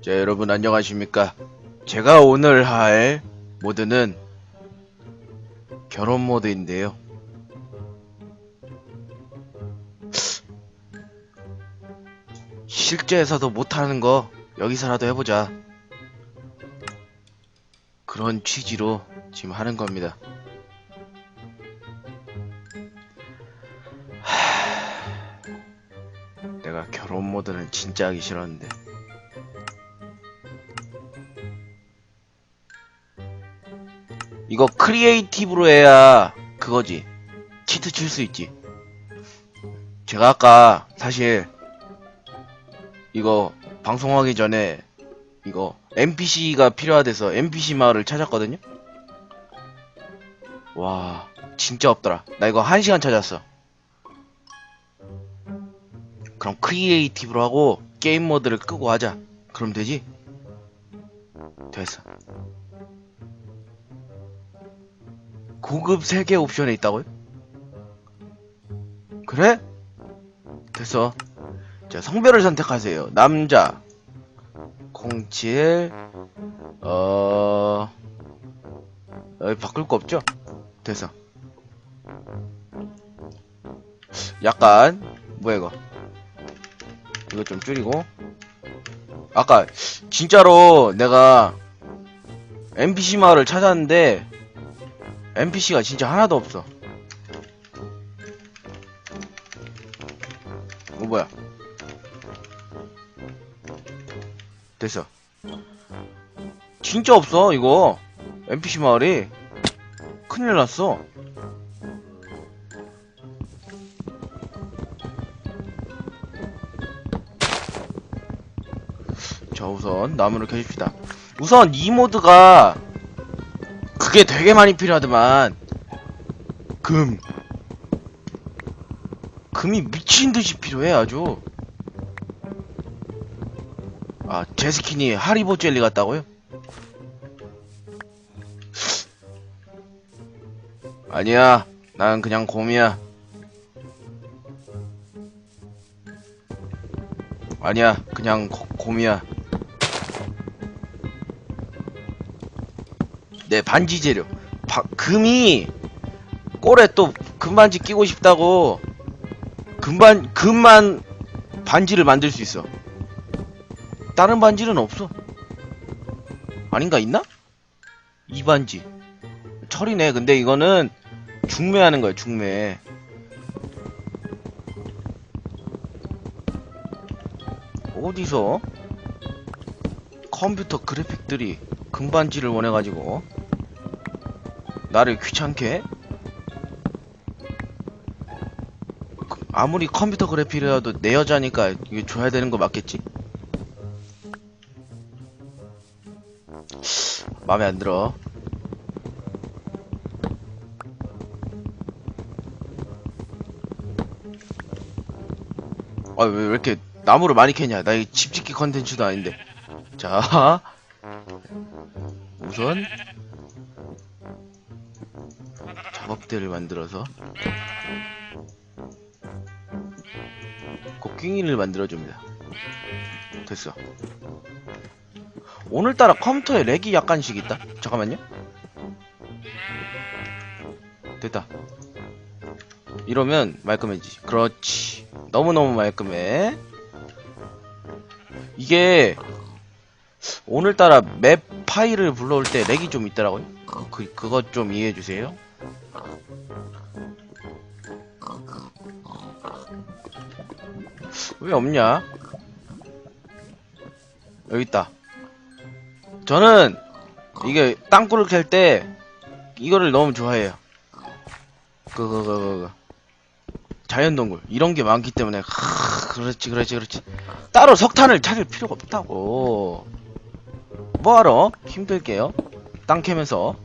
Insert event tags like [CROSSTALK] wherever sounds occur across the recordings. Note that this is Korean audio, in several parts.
자, 여러분 안녕하십니까? 제가 오늘 할 모드는 결혼 모드인데요. 실제에서도 못하는 거 여기서라도 해보자. 그런 취지로 지금 하는 겁니다. 하... 내가 결혼 모드는 진짜 하기 싫었는데. 이거 크리에이티브로 해야 그거지. 치트 칠 수 있지. 제가 아까 사실 이거 방송하기 전에 이거 NPC가 필요하대서 NPC 마을을 찾았거든요. 와, 진짜 없더라. 나 이거 한 시간 찾았어. 그럼 크리에이티브로 하고 게임 모드를 끄고 하자. 그럼 되지? 됐어. 고급 3개 옵션에 있다고요? 그래? 됐어. 자, 성별을 선택하세요. 남자. 07, 어, 어, 바꿀 거 없죠? 됐어. 약간, 뭐야, 이거. 이거 좀 줄이고. 아까, 진짜로 내가 NPC 마을을 찾았는데, NPC가 진짜 하나도 없어. 어, 뭐야. 됐어. 진짜 없어, 이거. NPC 마을이. 큰일 났어. 자, 우선 나무를 켜줍시다. 우선 이 모드가 그게 되게 많이 필요하더만. 금. 금이 미친 듯이 필요해, 아주. 아, 제 스킨이 하리보 젤리 같다고요? 아니야, 난 그냥 곰이야. 아니야, 그냥 고- 곰이야. 네, 반지 재료. 바- 금이 꼴에 또 금반지 끼고 싶다고 금반 금만 반지를 만들 수 있어. 다른 반지는 없어. 아닌가 있나? 이 반지. 철이네. 근데 이거는 중매하는 거야, 중매. 어디서 컴퓨터 그래픽들이 금반지를 원해가지고 나를 귀찮게 아무리 컴퓨터 그래픽이라도 내 여자니까 이거 줘야 되는 거 맞겠지? 마음에 안 들어. 아, 왜, 왜 이렇게 나무를 많이 캐냐? 나이집 짓기 컨텐츠도 아닌데. 자, [LAUGHS] 우선 작업대를 만들어서 곡괭이를 만들어줍니다. 됐어. 오늘따라 컴퓨터에 렉이 약간씩 있다. 잠깐만요. 됐다. 이러면 말끔해지지. 그렇지. 너무너무 말끔해. 이게 오늘따라 맵 파일을 불러올 때 렉이 좀 있더라고요. 그, 그, 그것 좀 이해해주세요. 왜 없냐? 여기 있다. 저는 이게 땅굴을 캘 때 이거를 너무 좋아해요. 그, 그, 그, 그, 그. 자연 동굴. 이런 게 많기 때문에, 하, 그렇지, 그렇지, 그렇지. 따로 석탄을 찾을 필요가 없다고. 뭐하러? 힘들게요. 땅 캐면서.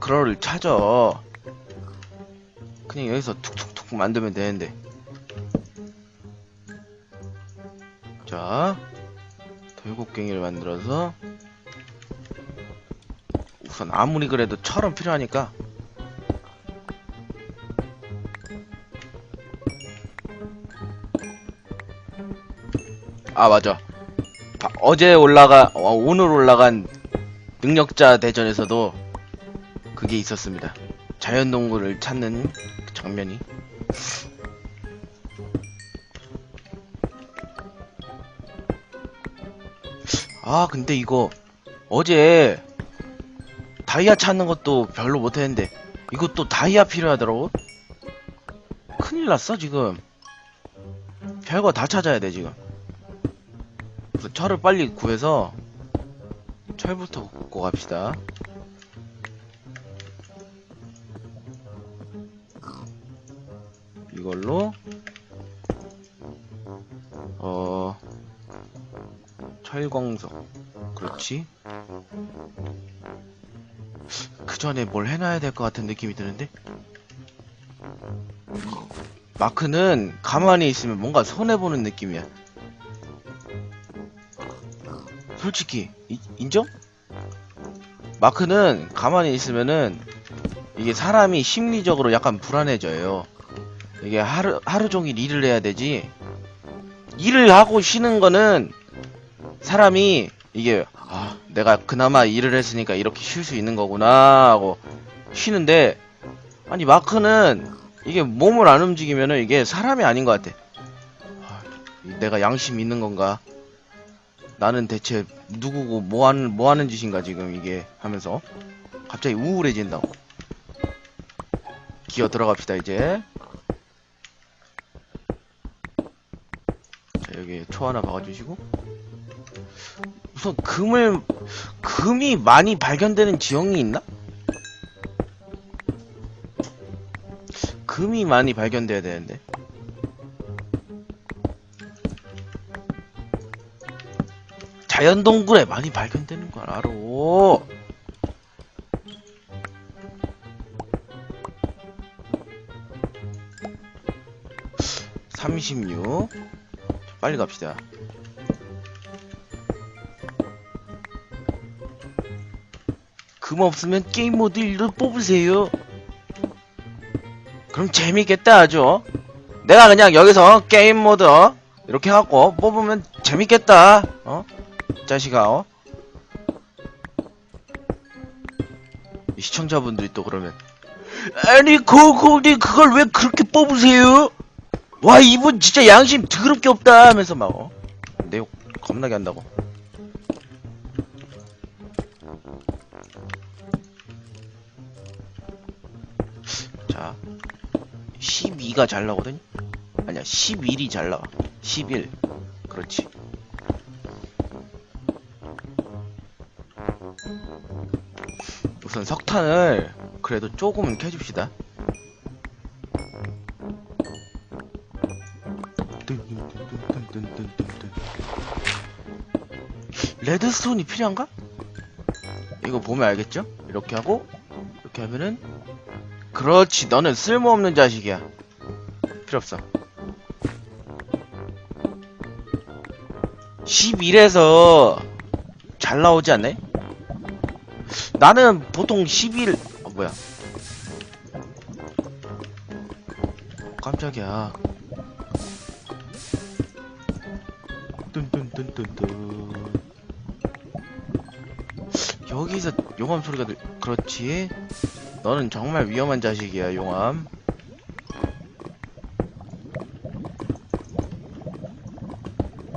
그거를 찾아. 그냥 여기서 툭툭툭 만들면 되는데. 자, 돌곡갱이를 만들어서 우선 아무리 그래도 철은 필요하니까 아 맞아 바- 어제 올라가 어, 오늘 올라간 능력자 대전에서도 그게 있었습니다. 자연동굴을 찾는 그 장면이. 아 근데 이거 어제 다이아 찾는 것도 별로 못했는데 이것도 다이아 필요하더라고. 큰일 났어 지금. 별거 다 찾아야 돼 지금. 그래서 철을 빨리 구해서 철부터 굽고 갑시다. 철광석 그렇지 그 전에 뭘 해놔야 될 것 같은 느낌이 드는데 마크는 가만히 있으면 뭔가 손해보는 느낌이야 솔직히 이- 인정? 마크는 가만히 있으면은 이게 사람이 심리적으로 약간 불안해져요. 이게 하루 하루 종일 일을 해야 되지. 일을 하고 쉬는 거는 사람이 이게 아 내가 그나마 일을 했으니까 이렇게 쉴 수 있는 거구나 하고 쉬는데 아니 마크는 이게 몸을 안 움직이면은 이게 사람이 아닌 것 같아. 아, 내가 양심 있는 건가? 나는 대체 누구고 뭐 하는 뭐 하는 짓인가 지금 이게 하면서 갑자기 우울해진다고. 기어 들어갑시다 이제. 자 여기 초 하나 박아주시고. 우선 금을 금이 많이 발견되는 지형이 있나? 금이 많이 발견돼야 되는데. 자연 동굴에 많이 발견되는 걸 알아. 36 빨리 갑시다. 금 없으면 게임 모드 1로 뽑으세요. 그럼 재밌겠다 아주. 내가 그냥 여기서 게임 모드 어? 이렇게 해갖고 뽑으면 재밌겠다. 어? 자식아, 어? 이 시청자분들이 또 그러면 아니 고고니 그걸 왜 그렇게 뽑으세요? 와 이분 진짜 양심 더럽게 없다 하면서 막 어? 내욕 겁나게 한다고 자 12가 잘 나오거든? 아니야 11이 잘 나와. 11 그렇지. 우선 석탄을 그래도 조금은 캐줍시다. 레드스톤이 필요한가? 이거 보면 알겠죠? 이렇게 하고 이렇게 하면은 그렇지. 너는 쓸모없는 자식이야. 필요 없어. 11에서 잘 나오지 않네? 나는 보통 11 어, 뭐야. 깜짝이야. 뚠뚠뚠뚠뚠 여기서 용암 소리가 들... 그렇지 너는 정말 위험한 자식이야 용암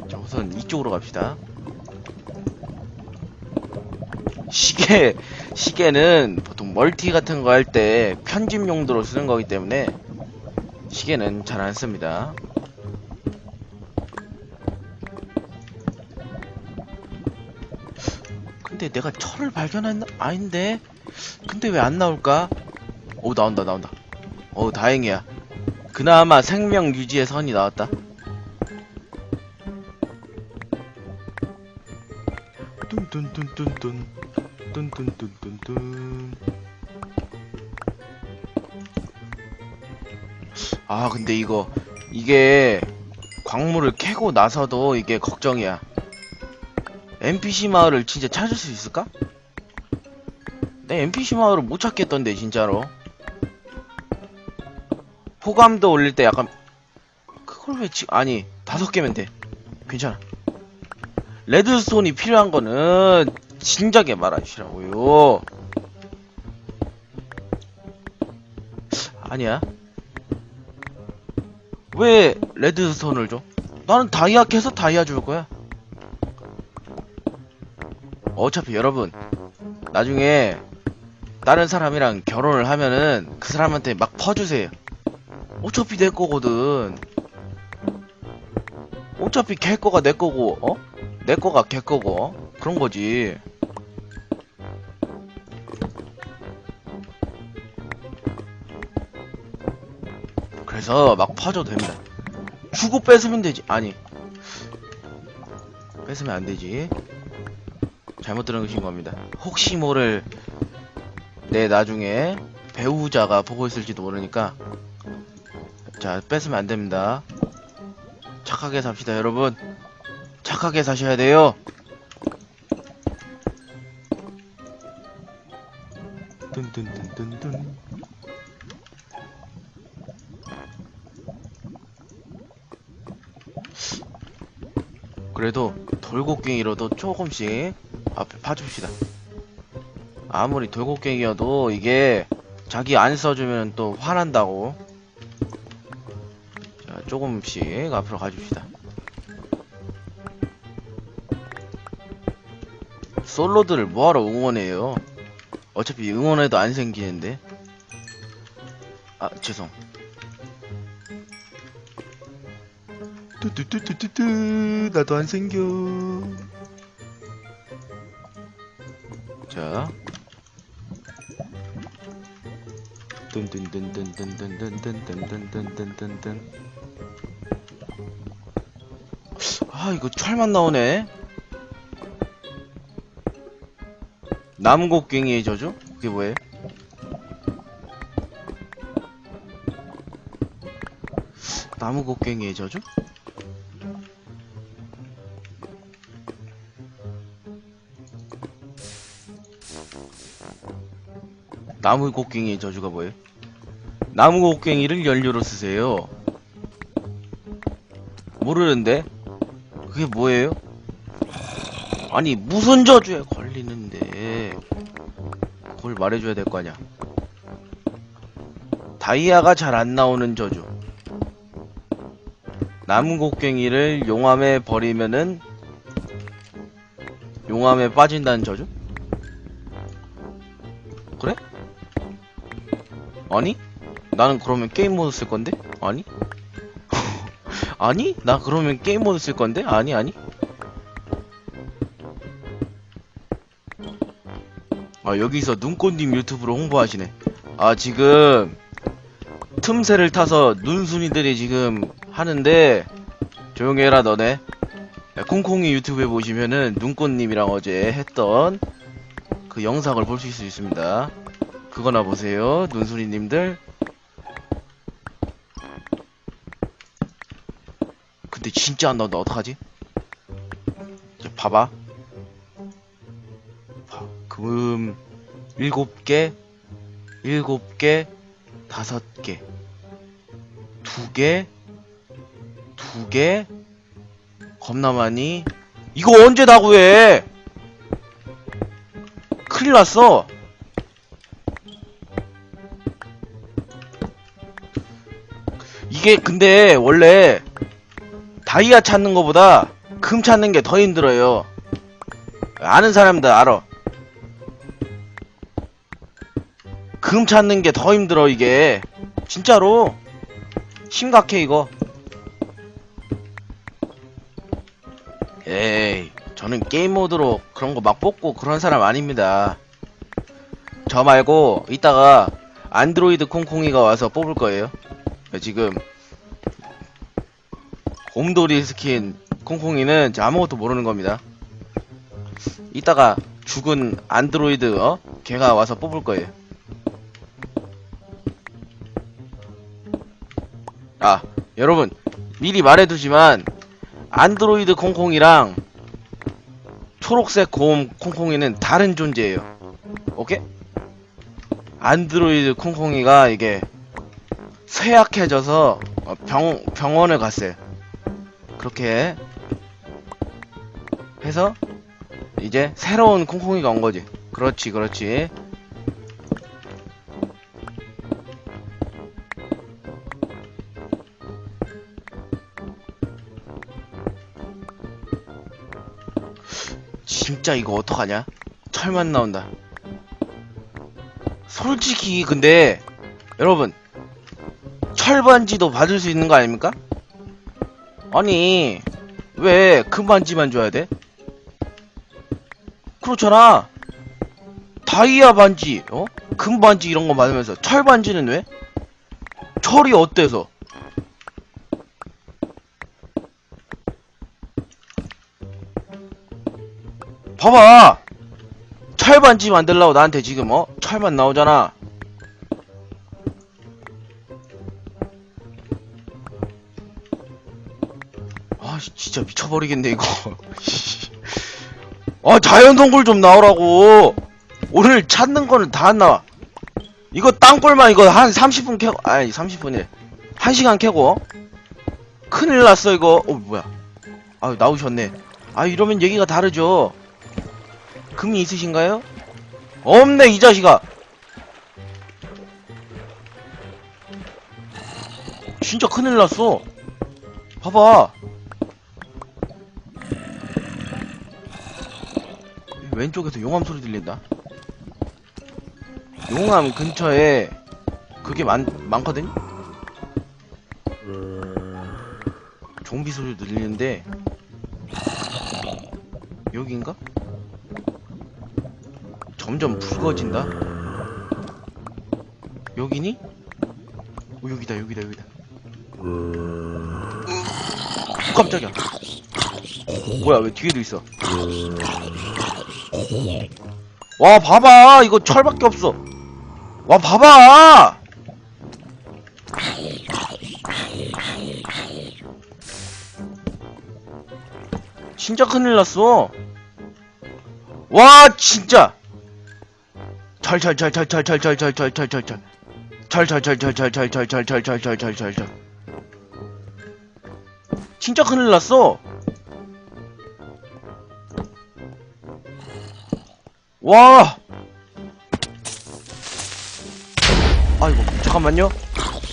자 우선 이쪽으로 갑시다 시계 시계는 보통 멀티 같은 거 할 때 편집 용도로 쓰는 거기 때문에 시계는 잘 안 씁니다 근데 내가 철을 발견했나? 아닌데? 근데 왜 안 나올까? 오, 나온다, 나온다. 오, 다행이야. 그나마 생명 유지의 선이 나왔다. 뚠뚠뚠뚠뚠. 뚠뚠뚠뚠뚠. 아, 근데 이거, 이게, 광물을 캐고 나서도 이게 걱정이야. NPC 마을을 진짜 찾을 수 있을까? 내 NPC 마을을 못 찾겠던데 진짜로 호감도 올릴 때 약간 그걸 왜 지... 아니 다섯 개면 돼 괜찮아 레드스톤이 필요한 거는 진작에 말하시라고요. 아니야. 왜 레드스톤을 줘? 나는 다이아 캐서 다이아 줄 거야. 어차피 여러분, 나중에 다른 사람이랑 결혼을 하면은 그 사람한테 막 퍼주세요. 어차피 내 거거든. 어차피 걔 거가 내 거고, 어? 내 거가 걔 거고, 어? 그런 거지. 그래서 막 퍼줘도 됩니다. 주고 뺏으면 되지. 아니. 뺏으면 안 되지. 잘못 들으신 겁니다. 혹시 모를 내 나중에 배우자가 보고 있을지도 모르니까 자 뺏으면 안 됩니다. 착하게 삽시다 여러분. 착하게 사셔야 돼요. 뚠뚠뚠뚠뚠 그래도 돌고갱이로도 조금씩 앞에 파줍시다. 아무리 돌고갱이여도 이게 자기 안 써주면 또 화난다고. 자, 조금씩 앞으로 가줍시다. 솔로들을 뭐하러 응원해요? 어차피 응원해도 안 생기는데. 아, 죄송. 뚜뚜뚜뚜뚜 나도 안 생겨. 자. 뚠뚠뚠뚠뚠뚠뚠뚠뚠뚠뚠뚠뚠 아 이거 철만 나오네 나무곡괭이의 저주? 그게 뭐예요? 나무곡괭이의 저주? 나무 곡괭이의 저주가 뭐예요? 나무 곡괭이를 연료로 쓰세요. 모르는데? 그게 뭐예요? 아니 무슨 저주에 걸리는데 그걸 말해줘야 될 거 아니야 다이아가 잘 안 나오는 저주 나무곡괭이를 용암에 버리면은 용암에 빠진다는 저주? 그래? 아니? 나는 그러면 게임 모드 쓸 건데? 아니? [LAUGHS] 아니? 나 그러면 게임 모드 쓸 건데? 아니 아니? 아 여기서 눈꽃님 유튜브로 홍보하시네 아 지금 틈새를 타서 눈순이들이 지금 하는데 조용히 해라 너네 야, 콩콩이 유튜브에 보시면은 눈꽃님이랑 어제 했던 그 영상을 볼 수 있습니다 그거나 보세요 눈순이님들. 근데 진짜 안 나온다. 어떡하지? 자, 봐봐. 봐, 금 일곱 개 일곱 개 다섯 개. 두 개 두 개. 겁나 많이 이거 언제 다 구해? 큰일 났어 이게 근데 원래 다이아 찾는 거보다 금 찾는 게 더 힘들어요. 아는 사람들 알아. 금 찾는 게 더 힘들어 이게. 진짜로. 심각해 이거. 에이 저는 게임 모드로 그런 거 막 뽑고 그런 사람 아닙니다. 저 말고 이따가 안드로이드 콩콩이가 와서 뽑을 거예요. 지금 곰돌이 스킨 콩콩이는 아무것도 모르는 겁니다 이따가 죽은 안드로이드 어? 걔가 와서 뽑을 거예요 아, 여러분, 미리 말해두지만, 안드로이드 콩콩이랑 초록색 곰 콩콩이는 다른 존재예요. 오케이? 안드로이드 콩콩이가 이게 쇠약해져서 어, 병, 병원을 갔어요. 그렇게 해서 이제 새로운 콩콩이가 온 거지. 그렇지, 그렇지. 진짜 이거 어떡하냐? 철만 나온다. 솔직히 근데 여러분 철반지도 받을 수 있는 거 아닙니까? 아니 왜 금반지만 줘야 돼? 그렇잖아 다이아 반지 어? 금 반지 이런 거 받으면서 철 반지는 왜? 철이 어때서? 봐봐 철 반지 만들라고 나한테 지금 어? 철만 나오잖아 진짜 미쳐버리겠네 이거. [LAUGHS] 아 자연 동굴 좀 나오라고. 오늘 찾는 거는 다 안 나와. 이거 땅굴만 이거 한 30분 캐고 아니 30분에 1시간 캐고. 어? 큰일 났어 이거. 어 뭐야. 아 나오셨네. 아 이러면 얘기가 다르죠. 금이 있으신가요? 없네 이 자식아. 진짜 큰일 났어. 봐봐 왼쪽에서 용암 소리 들린다 용암 근처에 그게 많, 많거든? 좀비 소리 들리는데 여긴가? 점점 붉어진다. 여기니? 오 여기다 여기다 여기다. 으, 깜짝이야. 뭐야 왜 뒤에도 있어? 와 봐봐 이거 철밖에 없어. 와 봐봐. 진짜 큰일 났어. 와 진짜. 철철철철철철철철철철철철 철철철철철철철철철철철철철 진짜 큰일 났어 와! 아이고 잠깐만요.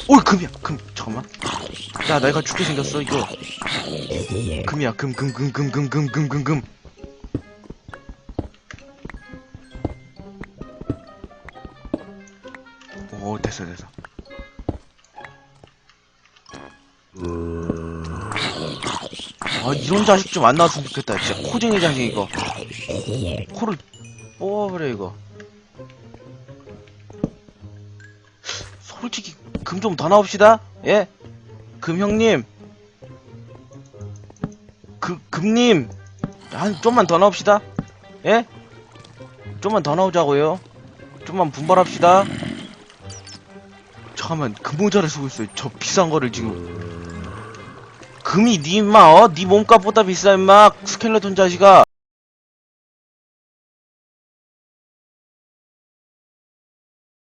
오이 금이야 금 잠깐만. 야 내가 죽게 생겼어 이거. 금이야 금 금 금 금 금 금 금 금 금. 오 됐어 됐어. 아 이런 자식 좀 안 나왔으면 좋겠다. 진짜 코쟁이 자식 이거. 코를 뽑아버려 이거. 솔직히 금 좀 더 나옵시다. 예? 금 형님. 그 금님. 한 좀만 더 나옵시다. 예? 좀만 더 나오자고요. 좀만 분발합시다. 잠깐만 금모자를 쓰고 있어요. 저 비싼 거를 지금. 금이 니 임마 어? 니 몸값보다 비싸 임마. 스켈레톤 자식아